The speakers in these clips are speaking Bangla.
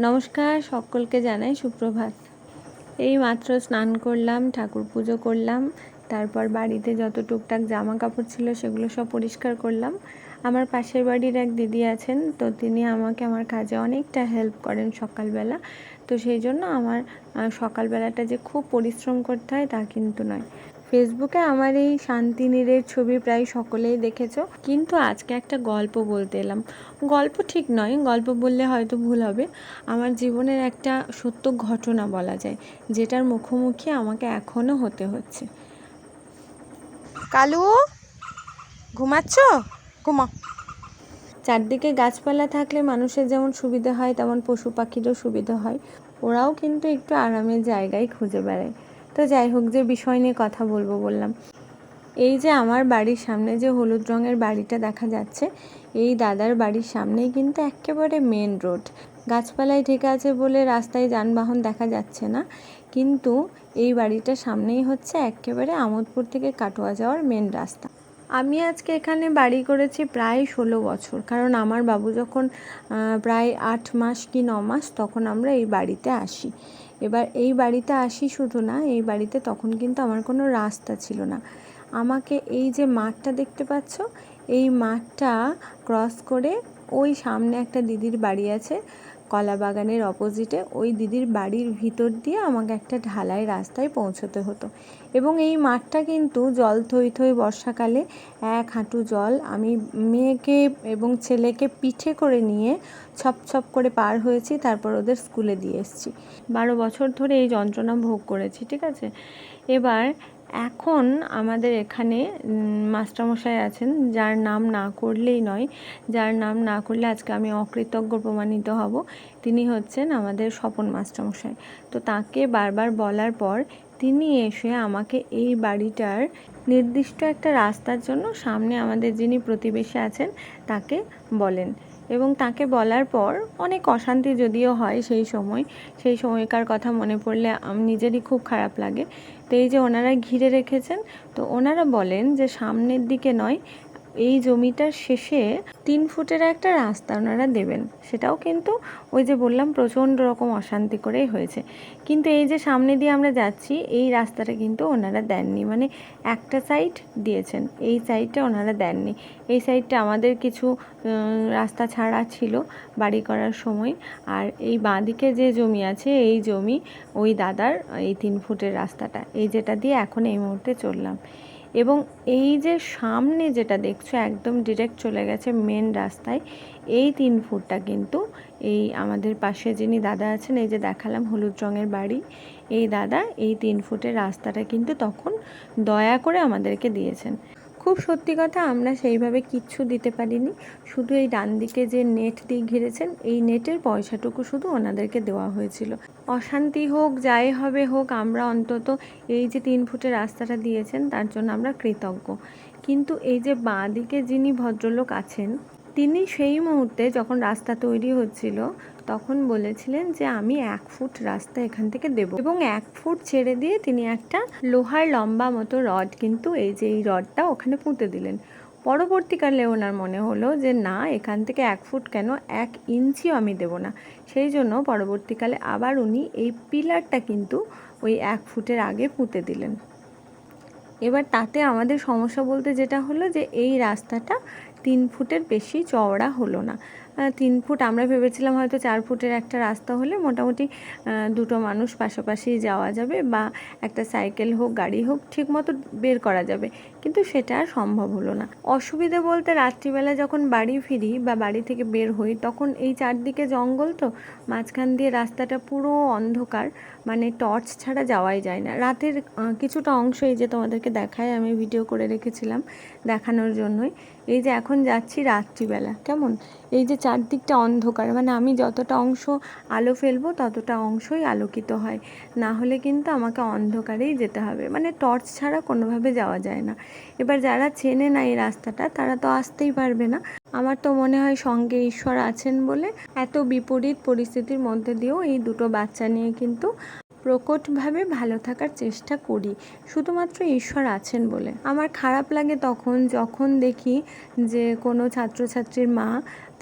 নমস্কার, সকলকে জানাই সুপ্রভাত। এই মাত্র স্নান করলাম, ঠাকুর পুজো করলাম, তারপর বাড়িতে যত টুকটাক জামা কাপড় ছিল সেগুলো সব পরিষ্কার করলাম। আমার পাশের বাড়ির এক দিদি আছেন, তো তিনি আমাকে আমার কাজে অনেকটা হেল্প করেন সকালবেলা। তো সেই জন্য আমার সকালবেলাটা যে খুব পরিশ্রম করতে হয় তা কিন্তু নয়। ফেসবুকে আমার এই শান্তিনীরের ছবি প্রায় সকলেই দেখেছ। কিন্তু আজকে একটা গল্প বলতে এলাম। গল্প ঠিক নয়, গল্প বললে হয়তো ভুল হবে। আমার জীবনের একটা সত্য ঘটনা বলা যায়, যেটার মুখোমুখি আমাকে এখনও হতে হচ্ছে। কালু, ঘুমাচ্ছ? ঘুমা। চারদিকে গাছপালা থাকলে মানুষের যেমন সুবিধা হয়, তেমন পশু পাখিরও সুবিধা হয়। ওরাও কিন্তু একটু আরামের জায়গায় খুঁজে বেড়ায়। তো যাই হোক, যে বিষয় নিয়ে কথা বলব বললাম। এই যে আমার বাড়ির সামনে যে হলুদ রঙের বাড়িটা দেখা যাচ্ছে, এই দাদার বাড়ির সামনেই কিন্তু একেবারে মেন রোড গাছপালায় ঢেকে আছে বলে রাস্তায় যানবাহন দেখা যাচ্ছে না, কিন্তু এই বাড়িটার সামনেই হচ্ছে একেবারে আমোদপুর থেকে কাটোয়া যাওয়ার মেন রাস্তা। আমি আজকে এখানে বাড়ি করেছি প্রায় ষোলো বছর, কারণ আমার বাবু যখন প্রায় আট মাস কি ন মাস, তখন আমরা এই বাড়িতে আসি। এবার এই বাড়িতে আসি শুধু না, এই বাড়িতে তখন কিন্তু আমার কোনো রাস্তা ছিল না। আমাকে এই যে মাঠটা দেখতে পাচ্ছ, এই মাঠটা ক্রস করে ওই সামনে একটা দিদির বাড়ি আছে। কলা বাগানের অপোজিটে ওই দিদির বাড়ির ভিতর দিয়ে আমাকে একটা ঢালাই রাস্তায় পৌঁছতে হতো। এবং এই মাঠটা কিন্তু জল থই থই বর্ষাকালে এক হাঁটু জল আমি মেয়েকে এবং ছেলেকে পিঠে করে নিয়ে ছপ ছপ করে পার হয়েছি, তারপর ওদের স্কুলে দিয়ে এসেছি। বারো বছর ধরে এই যন্ত্রণা ভোগ করেছি, ঠিক আছে? এবার এখন আমাদের এখানে মাস্টারমশাই আছেন, যার নাম না করলেই নয়। যার নাম না করলে আজকে আমি অকৃতজ্ঞ প্রমাণিত হব। তিনি হচ্ছেন আমাদের স্বপন মাস্টারমশাই। তো তাকে বারবার বলার পর তিনি এসে আমাকে এই বাড়িটার নির্দিষ্ট একটা রাস্তার জন্য সামনে আমাদের যিনি প্রতিবেশী আছেন, তাকে বলেন। এবং তাকে বলার পর অনেক অশান্তি যদিও হয় সেই সময়। সেই সময়কার কথা মনে পড়লে আমি, নিজেরই খুব খারাপ লাগে। তো এই যে ওনারা ঘিরে রেখেছেন, তো ওনারা বলেন যে সামনের দিকে নয় এই জমিটার শেষে তিন ফুটের একটা রাস্তা ওনারা দেবেন। সেটাও কিন্তু ওই যে বললাম, প্রচণ্ড রকম অশান্তি করেই হয়েছে। কিন্তু এই যে সামনে দিয়ে আমরা যাচ্ছি, এই রাস্তাটা কিন্তু ওনারা দেননি। মানে একটা সাইড দিয়েছেন, এই সাইডটা ওনারা দেননি। এই সাইডটা আমাদের কিছু রাস্তা ছাড়া ছিল বাড়ি করার সময়। আর এই বাঁদিকে যে জমি আছে, এই জমি ওই দাদার, এই তিন ফুটের রাস্তাটা। এই যেটা দিয়ে এখন এই মুহূর্তে চললাম। এবং এই যে সামনে যেটা দেখছ একদম ডিরেক্ট চলে গেছে মেন রাস্তায়, এই তিন ফুটটা কিন্তু এই আমাদের পাশে যিনি দাদা আছেন, এই যে দেখালাম হলুদ রঙের বাড়ি, এই দাদা এই তিন ফুটের রাস্তাটা কিন্তু তখন দয়া করে আমাদেরকে দিয়েছেন। খুব সত্যি কথা, আমরা সেইভাবে কিচ্ছু দিতে পারিনি। শুধু এই ডান দিকে যে নেট দিয়ে ঘিরেছেন, এই নেটের পয়সাটুকু শুধু ওনাদেরকে দেওয়া হয়েছিল। অশান্তি হোক, যাই হবে হোক, আমরা অন্তত এই যে তিন ফুটের রাস্তাটা দিয়েছেন, তার জন্য আমরা কৃতজ্ঞ। কিন্তু এই যে বাঁ দিকে যিনি ভদ্রলোক আছেন তিনি সেই মুহূর্তে যখন রাস্তা তৈরি হচ্ছিল, তখন বলেছিলেন যে, আমি এক ফুট রাস্তা এখান থেকে দেব। এবং এক ফুট ছেড়ে দিয়ে তিনি একটা লোহার লম্বা মতো রড কিন্তু এই যে, এই রডটা ওখানে পুঁতে দিলেন। পরবর্তীকালে ওনার মনে হলো যে, না, এখান থেকে এক ফুট কেন এক ইঞ্চিও আমি দেব না। সেই জন্য পরবর্তীকালে আবার উনি এই পিলারটা কিন্তু ওই এক ফুটের আগে পুঁতে দিলেন। এবার তাতে আমাদের সমস্যা বলতে যেটা হলো যে, এই রাস্তাটা তিন ফুটের বেশি চওড়া হলো না। তিন ফুট আমরা ভেবেছিলাম হয়তো চার ফুটের একটা রাস্তা হলে মোটামুটি দুটো মানুষ পাশাপাশি যাওয়া যাবে বা একটা সাইকেল হোক, গাড়ি হোক ঠিক মতো বের করা যাবে। কিন্তু সেটা আর সম্ভব হলো না। অসুবিধে বলতে রাত্রিবেলা যখন বাড়ি ফিরি বা বাড়ি থেকে বের হই, তখন এই চারদিকে জঙ্গল তো, মাঝখান দিয়ে রাস্তাটা পুরো অন্ধকার। মানে টর্চ ছাড়া যাওয়াই যায় না। রাতের কিছুটা অংশ এই যে তোমাদেরকে দেখায়, আমি ভিডিও করে রেখেছিলাম দেখানোর জন্যই। এই যে এখন যাচ্ছি রাত্রিবেলা, কেমন? এই যে চারদিকটা অন্ধকার মানে আমি যতটা অংশ আলো ফেলব, ততটা অংশই আলোকিত হয়। না হলে কিন্তু আমাকে অন্ধকারেই যেতে হবে। মানে টর্চ ছাড়া কোনোভাবে যাওয়া যায় না। এবার যারা চেনে না এই রাস্তাটা, তারা তো আসতেই পারবে না। আমার তো মনে হয় সঙ্গে ঈশ্বর আছেন বলে এত বিপরীত পরিস্থিতির মধ্যে দিয়েও এই দুটো বাচ্চা নিয়ে কিন্তু প্রকটভাবে ভালো থাকার চেষ্টা করি। শুধুমাত্র ঈশ্বর আছেন বলে। আমার খারাপ লাগে তখন যখন দেখি যে কোনো ছাত্রছাত্রীর মা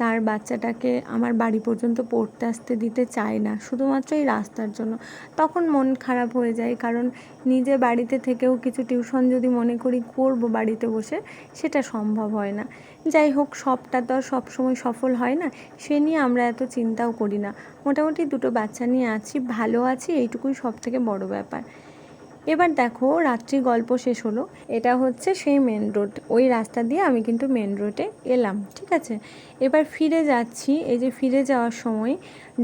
তার বাচ্চাটাকে আমার বাড়ি পর্যন্ত পড়তে আসতে দিতে চায় না, শুধুমাত্র এই রাস্তার জন্য। তখন মন খারাপ হয়ে যায়, কারণ নিজে বাড়িতে থেকেও কিছু টিউশন যদি মনে করি করব বাড়িতে বসে, সেটা সম্ভব হয় না। যাই হোক, সবটা তো আর সবসময় সফল হয় না, সে নিয়ে আমরা এত চিন্তাও করি না। মোটামুটি দুটো বাচ্চা নিয়ে আছি, ভালো আছি, এইটুকুই সব থেকে বড় ব্যাপার। এবার দেখো রাত্রি গল্প শেষ হলো। এটা হচ্ছে সেই মেন রোড ওই রাস্তা দিয়ে আমি কিন্তু মেন রোডে এলাম, ঠিক আছে? এবার ফিরে যাচ্ছি, এই যে ফিরে যাওয়ার সময়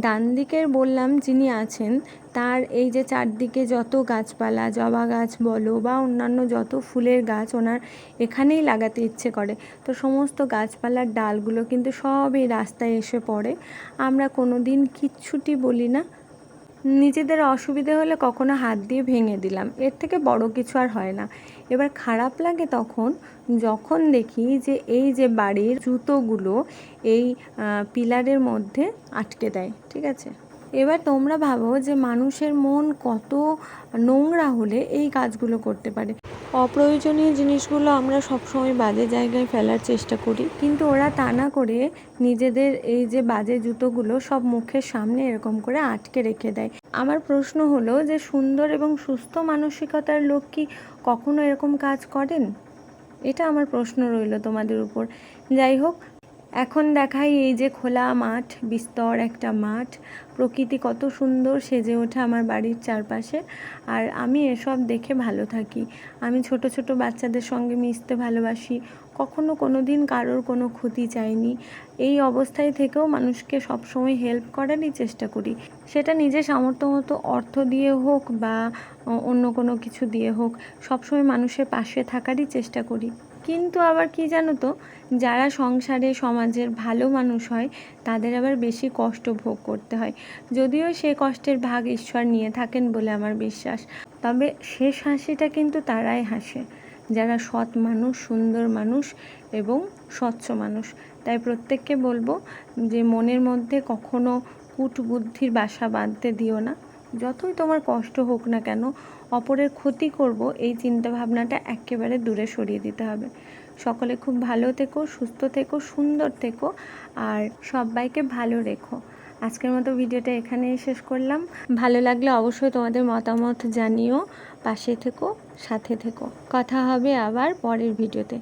ডান দিকের বললাম যিনি আছেন, তার এই যে চারদিকে যত গাছপালা, জবা গাছ বলো বা অন্যান্য যত ফুলের গাছ ওনার এখানেই লাগাতে ইচ্ছে করে। তো সমস্ত গাছপালার ডালগুলো কিন্তু সব এই রাস্তায় এসে পড়ে। আমরা কোনো দিন কিচ্ছুটি বলি না নিজেদের অসুবিধে হলে কখনো হাত দিয়ে ভেঙে দিলাম। এর থেকে বড় কিছু আর হয় না। এবার খারাপ লাগে তখন যখন দেখি যে এই যে বাড়ির জুতোগুলো এই পিলারের মধ্যে আটকে দেয়, ঠিক আছে? এবার তোমরা ভাবো যে মানুষের মন কত নোংরা হলে এই কাজগুলো করতে পারে। অপ্রয়োজনীয় জিনিসগুলো আমরা সবসময় বাজে জায়গায় ফেলার চেষ্টা করি। কিন্তু ওরা তা না করে নিজেদের এই যে বাজে জুতোগুলো সব মুখের সামনে এরকম করে আটকে রেখে দেয়। আমার প্রশ্ন হলো যে সুন্দর এবং সুস্থ মানসিকতার লোক কি কখনো এরকম কাজ করেন? এটা আমার প্রশ্ন রইল তোমাদের উপর। যাই হোক এখন দেখাই এই যে খোলা মাঠ, বিস্তর একটা মাঠ। প্রকৃতি কত সুন্দর সেজে ওঠে আমার বাড়ির চারপাশে। আর আমি এসব দেখে ভালো থাকি। আমি ছোট ছোট বাচ্চাদের সঙ্গে মিশতে ভালোবাসি। কখনো কোনো দিন কারোর কোনো ক্ষতি চাইনি। এই অবস্থায় থেকেও মানুষকে সবসময় হেল্প করারই চেষ্টা করি। সেটা নিজের সামর্থ্য মতো অর্থ দিয়ে হোক বা অন্য কোনো কিছু দিয়ে হোক, সবসময় মানুষের পাশে থাকারই চেষ্টা করি। কিন্তু আবার কি জানো তো, যারা সংসারে সমাজের ভালো মানুষ হয়, তাদের আবার বেশি কষ্ট ভোগ করতে হয়। যদিও সে কষ্টের ভাগ ঈশ্বর নিয়ে থাকেন বলে আমার বিশ্বাস। তবে শেষ হাসিটা কিন্তু তারাই হাসে। যারা সৎ মানুষ, সুন্দর মানুষ এবং স্বচ্ছ মানুষ। তাই প্রত্যেককে বলব যে, মনের মধ্যে কখনো কূটবুদ্ধির বাসা বাঁধতে দিও না। যতই তোমার কষ্ট হোক না কেন, অপরের ক্ষতি করব, এই চিন্তা ভাবনাটা একেবারে দূরে সরিয়ে দিতে হবে। সকলে খুব ভালো থেকো, সুস্থ থেকো, সুন্দর থেকো, আর সবাইকে ভালো রেখো। আজকের মতো ভিডিওটা এখানেই শেষ করলাম। ভালো লাগলে অবশ্যই তোমাদের মতামত জানিও, পাশে থেকো, সাথে থেকো। কথা হবে আবার পরের ভিডিওতে।